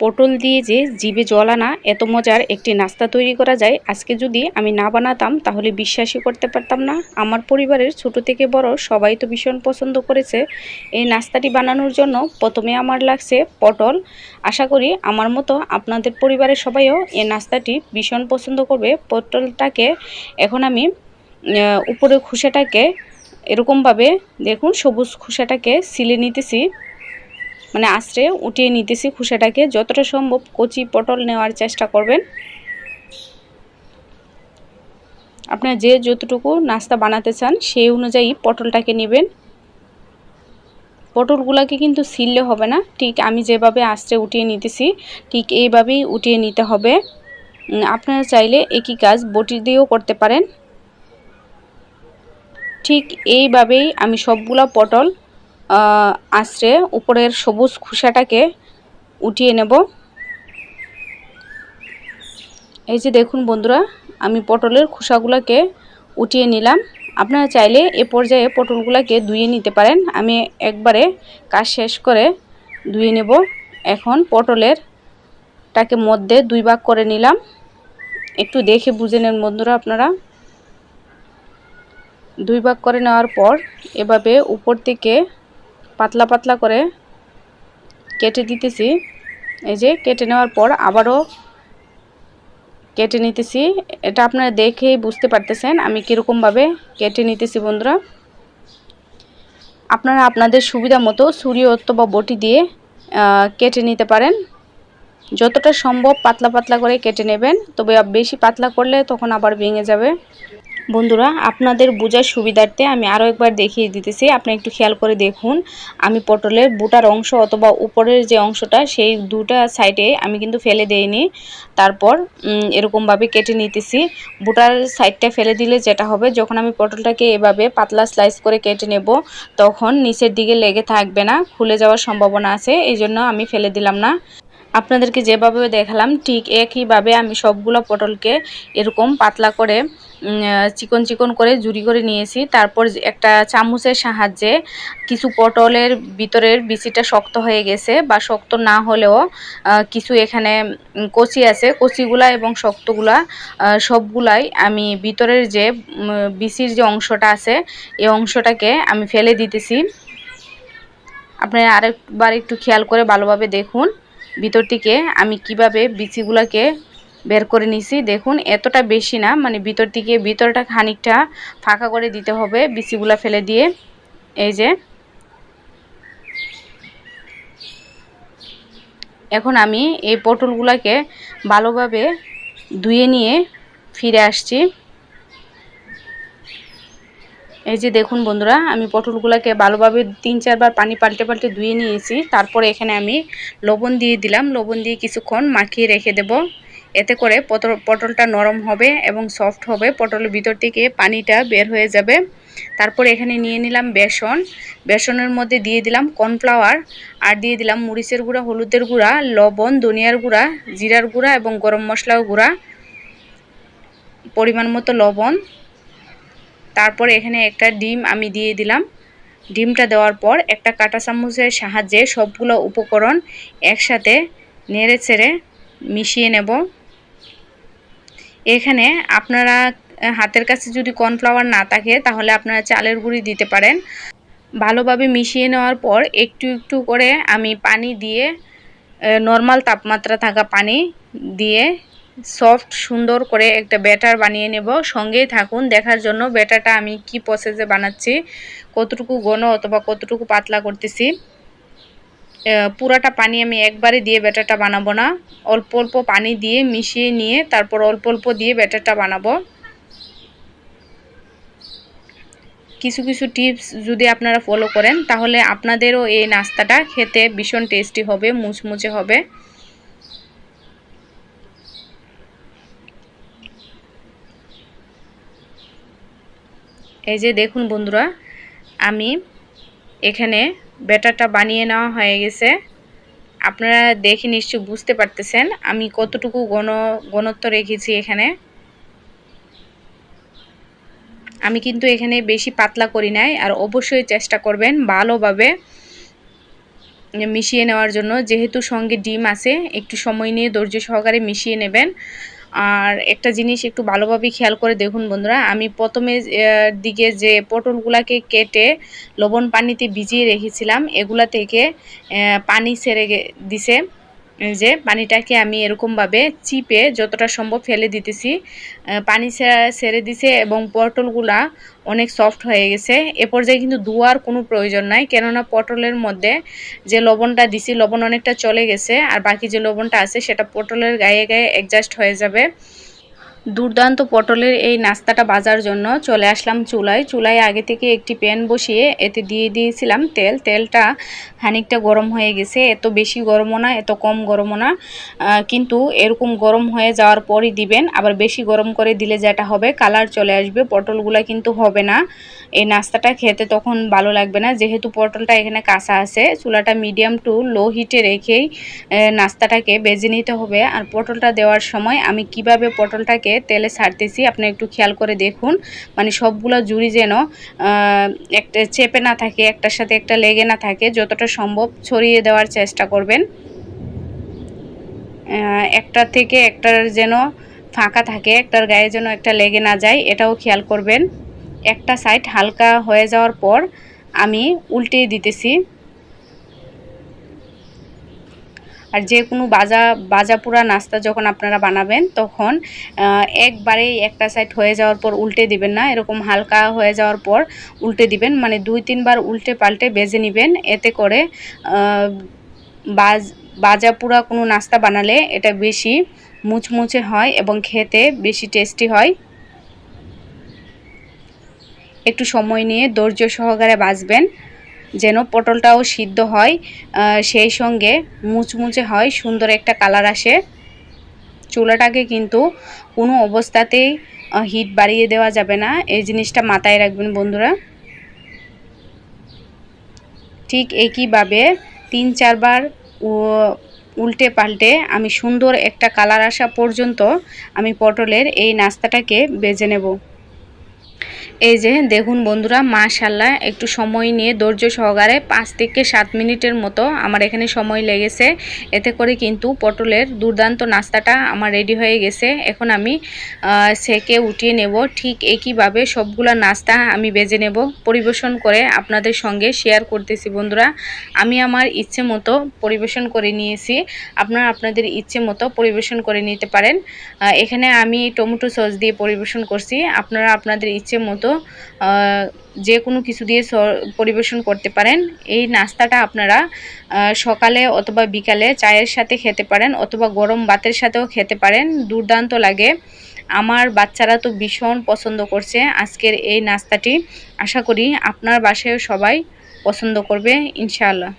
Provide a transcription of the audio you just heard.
পটল দিয়ে যে জিভে জল আনা, এত মজার একটি নাস্তা তৈরি করা যায়, আজকে যদি আমি না বানাতাম, তাহলে বিশ্বাসই করতে পারতাম না। আমার পরিবারের ছোট থেকে বড় সবাই তো ভীষণ পছন্দ করেছে এই নাস্তাটি বানানোর জন্য। প্রথমে আমার লাগছে পটল। আশা করি আমার মতো আপনাদের পরিবারের সবাইও এই নাস্তাটি ভীষণ পছন্দ করবে। পটলটাকে এখন আমি উপরের খোসাটাকে এরকমভাবে দেখুন, সবুজ খোসাটাকে সিলে নিতেছি। মানে আশ্রে উঠিয়ে নিতেছি খোসাটাকে। যতটা সম্ভব কচি পটল নেওয়ার চেষ্টা করবেন। আপনারা যে যতটুকু নাস্তা বানাতে চান, সেই অনুযায়ী পটলটাকে নেবেন। পটলগুলোকে কিন্তু সিললে হবে না। ঠিক আমি যেভাবে আস্তে উঠিয়ে নিতেছি, ঠিক এইভাবেই উঠিয়ে নিতে হবে। আপনারা চাইলে একই কাজ বটি দিয়েও করতে পারেন। ঠিক এইভাবেই আমি সবগুলা পটল আশ্রে উপরের সবুজ খোসাটাকে উঠিয়ে নেব। এই যে দেখুন বন্ধুরা, আমি পটলের খোসাগুলোকে উঠিয়ে নিলাম। আপনারা চাইলে এ পর্যায়ে পটলগুলোকে ধুয়ে নিতে পারেন। আমি একবারে কাজ শেষ করে ধুয়ে নেব। এখন পটলের টাকে মধ্যে দুই ভাগ করে নিলাম। একটু দেখে বুঝে নেন বন্ধুরা আপনারা। দুই ভাগ করে নেওয়ার পর এভাবে উপর থেকে পাতলা পাতলা করে কেটে দিতেছি। এই যে কেটে নেওয়ার পর আবারও কেটে নিতেছি। এটা আপনারা দেখেই বুঝতে পারতেছেন আমি কীরকমভাবে কেটে নিতেছি বন্ধুরা। আপনারা আপনাদের সুবিধা মতো ছুরি অথবা বটি দিয়ে কেটে নিতে পারেন। যতটা সম্ভব পাতলা পাতলা করে কেটে নেবেন, তবে বেশি পাতলা করলে তখন আবার ভেঙে যাবে। বন্ধুরা, আপনাদের বোঝার সুবিধার্থে আমি আরও একবার দেখিয়ে দিতেছি। আপনি একটু খেয়াল করে দেখুন, আমি পটলের বুটার অংশ অথবা উপরের যে অংশটা, সেই দুটা সাইডে আমি কিন্তু ফেলে দেইনি। তারপর এরকমভাবে কেটে নিতেছি। বুটার সাইডটা ফেলে দিলে যেটা হবে, যখন আমি পটলটাকে এভাবে পাতলা স্লাইস করে কেটে নেব, তখন নিচের দিকে লেগে থাকবে না, খুলে যাওয়ার সম্ভাবনা আছে এই জন্য আমি ফেলে দিলাম না। আপনাদেরকে যেভাবে দেখালাম, ঠিক একইভাবে আমি সবগুলো পটলকে এরকম পাতলা করে চিকন চিকন করে জুড়ি করে নিয়েছি। তারপর একটা চামচের সাহায্যে কিছু পটলের ভিতরের বিচিটা শক্ত হয়ে গেছে বা শক্ত না হলেও কিছু এখানে কচি আছে। কচিগুলা এবং শক্তগুলা সবগুলাই আমি ভিতরের যে বিচির যে অংশটা আছে, এই অংশটাকে আমি ফেলে দিতেছি। আপনারা আরেকবার একটু খেয়াল করে ভালোভাবে দেখুন। ভিতর থেকে আমি কীভাবে বিচিগুলাকে বের করে নিছি, দেখুন, এতটা বেশি না মানে ভিতর থেকে ভিতরটা খানিকটা ফাঁকা করে দিতে হবে বিচিগুলা ফেলে দিয়ে। এই যে। এখন আমি এই পটলগুলাকে ভালোভাবে ধুয়ে নিয়ে ফিরে আসছি। এই যে দেখুন বন্ধুরা, আমি পটলগুলোকে ভালোভাবে তিন চারবার পানি পাল্টে পাল্টে ধুয়ে নিয়েছি। তারপরে এখানে আমি লবণ দিয়ে দিলাম। লবণ দিয়ে কিছুক্ষণ মাখিয়ে রেখে দেব। এতে করে পটল, পটলটা নরম হবে এবং সফট হবে। পটলের ভিতর থেকে পানিটা বের হয়ে যাবে। তারপর এখানে নিয়ে নিলাম বেসন। বেসনের মধ্যে দিয়ে দিলাম কর্নফ্লাওয়ার। আর দিয়ে দিলাম মরিচের গুঁড়া, হলুদের গুঁড়া, লবণ, ধনিয়ার গুঁড়া, জিরার গুঁড়া এবং গরম মশলাও গুঁড়া। পরিমাণ মতো লবণ। তারপর এখানে একটা ডিম আমি দিয়ে দিলাম। ডিমটা দেওয়ার পর একটা কাঁটা চামচের সাহায্যে সবগুলো উপকরণ একসাথে নেড়ে ছেড়ে মিশিয়ে নেব। এখানে আপনারা হাতের কাছে যদি কর্নফ্লাওয়ার না থাকে, তাহলে আপনারা চালের গুঁড়ি দিতে পারেন। ভালোভাবে মিশিয়ে নেওয়ার পর একটু একটু করে আমি পানি দিয়ে নর্মাল তাপমাত্রা থাকা পানি দিয়ে সফট, সুন্দর করে একটা ব্যাটার বানিয়ে নেব। সঙ্গেই থাকুন, দেখার জন্য ব্যাটারটা আমি কি প্রসেসে বানাচ্ছি, কতটুকু ঘন অথবা কতটুকু পাতলা করতেছি। পুরাটা পানি আমি একবারে দিয়ে ব্যাটারটা বানাবো না। অল্প অল্প পানি দিয়ে মিশিয়ে নিয়ে তারপর অল্প অল্প দিয়ে ব্যাটারটা বানাবো। কিছু কিছু টিপস যদি আপনারা ফলো করেন, তাহলে আপনাদেরও এই নাস্তাটা খেতে ভীষণ টেস্টি হবে, মুচমুচে হবে। এই যে দেখুন বন্ধুরা, আমি এখানে ব্যাটারটা বানিয়ে নেওয়া হয়ে গেছে। আপনারা দেখে নিশ্চয় বুঝতে পারতেছেন আমি কতটুকু গণ, গণত্ব রেখেছি এখানে। আমি কিন্তু এখানে বেশি পাতলা করি নাই, আর অবশ্যই চেষ্টা করবেন ভালোভাবে মিশিয়ে নেওয়ার জন্য। যেহেতু সঙ্গে ডিম আছে, একটু সময় নিয়ে ধৈর্য সহকারে মিশিয়ে নেবেন। আর একটা জিনিস একটু ভালোভাবে খেয়াল করে দেখুন বন্ধুরা, আমি প্রথমে দিকে যে পটলগুলাকে কেটে লবণ পানিতে ভিজিয়ে রেখেছিলাম, এগুলা থেকে পানি সেরে দিছে। যে পানিটাকে আমি এরকমভাবে চিপে যতটা সম্ভব ফেলে দিতেছি পানি সেরে দিছে এবং পটলগুলা অনেক সফট হয়ে গেছে। এ পর্যায়ে কিন্তু ধোয়ার কোনো প্রয়োজন নাই, কেননা পটলের মধ্যে যে লবণটা দিছি, লবণ অনেকটা চলে গেছে, আর বাকি যে লবণটা আছে সেটা পটলের গায়ে গায়ে অ্যাডজাস্ট হয়ে যাবে। দুর্দান্ত পটলের এই নাস্তাটা বাজার জন্য চলে আসলাম চুলায়। চুলায় আগে থেকে একটি প্যান বসিয়ে এতে দিয়ে দিয়েছিলাম তেল। তেলটা খানিকটা গরম হয়ে গেছে। এত বেশি গরমও না, এত কম গরমও না। কিন্তু এরকম গরম হয়ে যাওয়ার পরই দিবেন। আবার বেশি গরম করে দিলে যেটা হবে, কালার চলে আসবে। পটলগুলো কিন্তু হবে না। এই নাস্তাটা খেতে তখন ভালো লাগবে না। যেহেতু পটলটা এখানে কাঁচা আছে, চুলাটা মিডিয়াম টু লো হিটে রেখেই নাস্তাটাকে বেজে নিতে হবে। আর পটলটা দেওয়ার সময় আমি কীভাবে পটলটাকে তেলে ছাড়তেছি। আপনি একটু খেয়াল করে দেখুন। মানে সবগুলো জুড়ি যেন একটা চেপে না থাকে, একটার সাথে একটা লেগে না থাকে, যতটা সম্ভব ছড়িয়ে দেওয়ার চেষ্টা করবেন। একটা থেকে একটার যেন ফাঁকা থাকে, একটার গায়ে যেন একটা লেগে না যায়, এটাও খেয়াল করবেন। একটা সাইড হালকা হয়ে যাওয়ার পর আমি উল্টে দিতেছি। আর যে কোনো বাজা বাজা পুরা নাস্তা যখন আপনারা বানাবেন, তখন একবারেই একটা সাইড হয়ে যাওয়ার পর উল্টে দিবেন না। এরকম হালকা হয়ে যাওয়ার পর উল্টে দিবেন। মানে দুই, তিনবার উল্টে পাল্টে বেজে নেবেন। এতে করে বাজ, বাজা পুরা কোনো নাস্তা বানালে এটা বেশি মুচমুচে হয় এবং খেতে বেশি টেস্টি হয়। একটু সময় নিয়ে ধৈর্য সহকারে বাজবেন। যেন পটলটাও সিদ্ধ হয় সেই সঙ্গে মুচমুচে হয়, সুন্দর একটা কালার আসে। চুলাটাকে কিন্তু কোনো অবস্থাতেই হিট বাড়িয়ে দেওয়া যাবে না। এই জিনিসটা মাথায় রাখবেন বন্ধুরা। ঠিক একইভাবে তিন চারবার উল্টে পাল্টে আমি সুন্দর একটা কালার আসা পর্যন্ত আমি পটলের এই নাস্তাটাকে বেজে নেব। এই যে, দেখুন বন্ধুরা মাশাল্লাহ একটু সময় নিয়ে ধৈর্য সহকারে পাঁচ থেকে সাত মিনিটের মতো আমার এখানে সময় লেগেছে। এতে করে কিন্তু পটলের দুর্দান্ত নাস্তাটা আমার রেডি হয়ে গেছে। এখন আমি সেকে উঠিয়ে নেব। ঠিক একইভাবে সবগুলো নাস্তা আমি বেজে নেব। পরিবেশন করে আপনাদের সঙ্গে শেয়ার করতেছি বন্ধুরা। আমি আমার ইচ্ছে মতো পরিবেশন করে নিয়েছি। আপনারা আপনাদের ইচ্ছে মতো পরিবেশন করে নিতে পারেন। এখানে আমি টমেটো সস দিয়ে পরিবেশন করছি। আপনারা আপনাদের ইচ্ছে মতো মতো যে কোনো কিছু দিয়ে পরিবেশন করতে পারেন। এই নাস্তাটা আপনারা সকালে অথবা বিকালে চায়ের সাথে খেতে পারেন অথবা গরম ভাতের সাথেও খেতে পারেন। দুর্দান্ত লাগে। আমার বাচ্চারা তো ভীষণ পছন্দ করছে আজকের এই নাস্তাটি। আশা করি আপনার বাসায়ও সবাই পছন্দ করবে, ইনশাআল্লাহ।